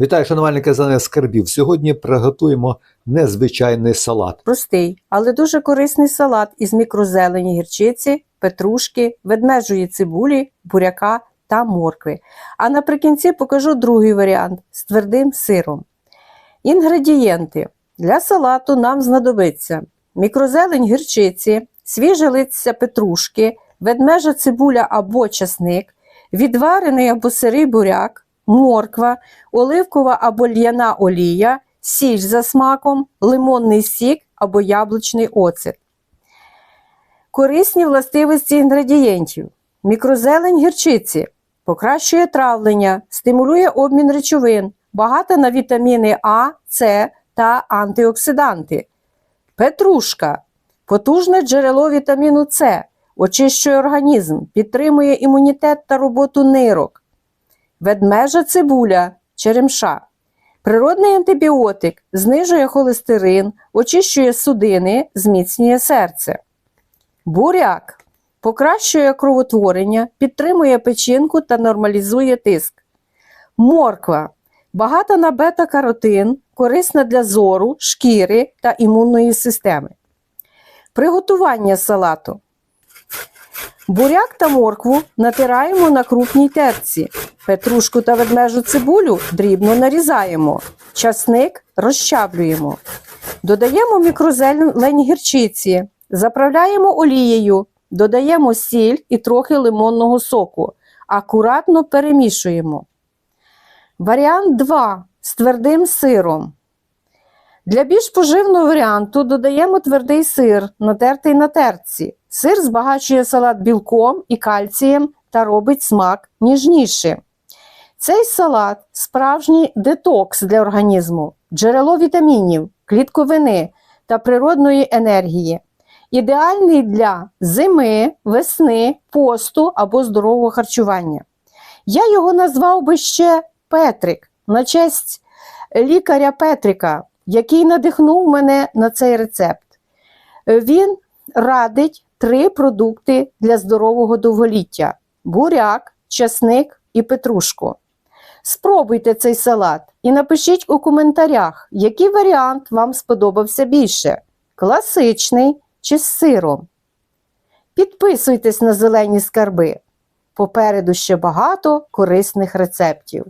Вітаю, шанувальники за скарбів. Сьогодні приготуємо незвичайний салат. Простий, але дуже корисний салат із мікрозелені гірчиці, петрушки, ведмежої цибулі, буряка та моркви. А наприкінці покажу другий варіант з твердим сиром. Інгредієнти. Для салату нам знадобиться мікрозелень гірчиці, свіже листя петрушки, ведмежа цибуля або часник, відварений або сирий буряк, морква, оливкова або л'яна олія, сіль за смаком, лимонний сік або яблучний оцет. Корисні властивості інгредієнтів. Мікрозелень гірчиці покращує травлення, стимулює обмін речовин, багата на вітаміни А, С та антиоксиданти. Петрушка потужне джерело вітаміну С, очищує організм, підтримує імунітет та роботу нирок. Ведмежа цибуля черемша. Природний антибіотик знижує холестерин, очищує судини, зміцнює серце. Буряк покращує кровотворення, підтримує печінку та нормалізує тиск. Морква багата на бета-каротин, корисна для зору, шкіри та імунної системи. Приготування салату. Буряк та моркву натираємо на крупній терці. Петрушку та ведмежу цибулю дрібно нарізаємо. Часник розчаблюємо. Додаємо мікрозелень гірчиці, заправляємо олією, додаємо сіль і трохи лимонного соку. Акуратно перемішуємо. Варіант 2 з твердим сиром. Для більш поживного варіанту додаємо твердий сир, натертий на терці. Сир збагачує салат білком і кальцієм та робить смак ніжнішим. Цей салат справжній детокс для організму, джерело вітамінів, клітковини та природної енергії. Ідеальний для зими, весни, посту або здорового харчування. Я його назвав би ще Петрик на честь лікаря Петрика, який надихнув мене на цей рецепт. Він радить три продукти для здорового довголіття: буряк, часник і петрушку. Спробуйте цей салат і напишіть у коментарях, який варіант вам сподобався більше: класичний чи з сиром. Підписуйтесь на зелені скарби. Попереду ще багато корисних рецептів.